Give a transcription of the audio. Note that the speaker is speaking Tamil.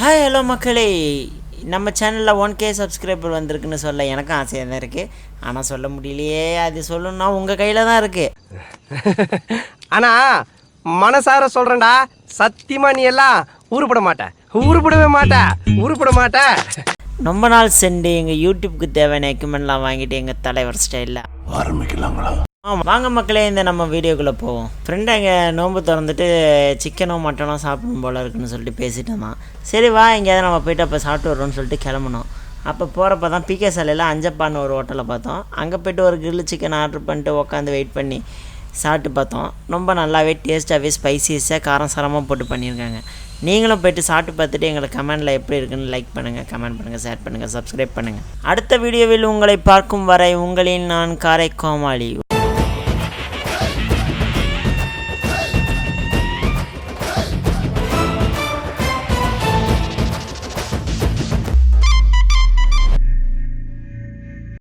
ஹாய் ஹலோ மக்களே. நம்ம சேனலில் ஒன் கே சப்ஸ்கிரைபர் வந்திருக்குன்னு சொல்ல எனக்கும் ஆசையாக தான் இருக்குது ஆனால் சொல்ல முடியலையே அது சொல்லணும்னா உங்கள் கையில் தான் இருக்குது ஆனா மனசார சொல்றேன்டா சத்தியமா நீ எல்லாம் உருப்பட மாட்ட. உருப்படவே மாட்ட. உருப்பட மாட்ட. ரொம்ப நாள் சென்று எங்கள் யூடியூப்க்கு தேவையான எக்யூப்மெண்ட்லாம் வாங்கிட்டு எங்கள் தலைவர் ஸ்டைலில் ஆரம்பிக்கலாங்களா? வாங்க மக்களே இந்த நம்ம வீடியோக்குள்ளே போவோம். ஃப்ரெண்டு அங்கே நோன்பு திறந்துட்டு சிக்கனோ மட்டனோ சாப்பிடும் போல இருக்குன்னு சொல்லிட்டு பேசிட்டு இருந்தான். சரி வா எங்கேயாவது நம்ம போயிட்டு அப்போ சாப்பிட்டு வரோம்னு சொல்லிட்டு கிளம்புனோம். அப்போ போகிறப்ப தான் பிகே சாலையில் அஞ்சப்பான்னு ஒரு ஹோட்டலை பார்த்தோம். அங்கே போயிட்டு ஒரு கிரில் சிக்கன் ஆர்டர் பண்ணிட்டு உட்காந்து வெயிட் பண்ணி சாப்பிட்டு பார்த்தோம். ரொம்ப நல்லாவே டேஸ்ட்டாகவே ஸ்பைசிஸாக காரம் சாரமாக போட்டு பண்ணியிருக்காங்க. நீங்களும் போயிட்டு சாப்பிட்டு பார்த்துட்டு எங்களை கமெண்டில் எப்படி இருக்குன்னு லைக் பண்ணுங்கள் கமெண்ட் பண்ணுங்கள் ஷேர் பண்ணுங்கள் சப்ஸ்கிரைப் பண்ணுங்கள் அடுத்த வீடியோவில் உங்களை பார்க்கும் வரை உங்களின் நான் காரை கோமாளி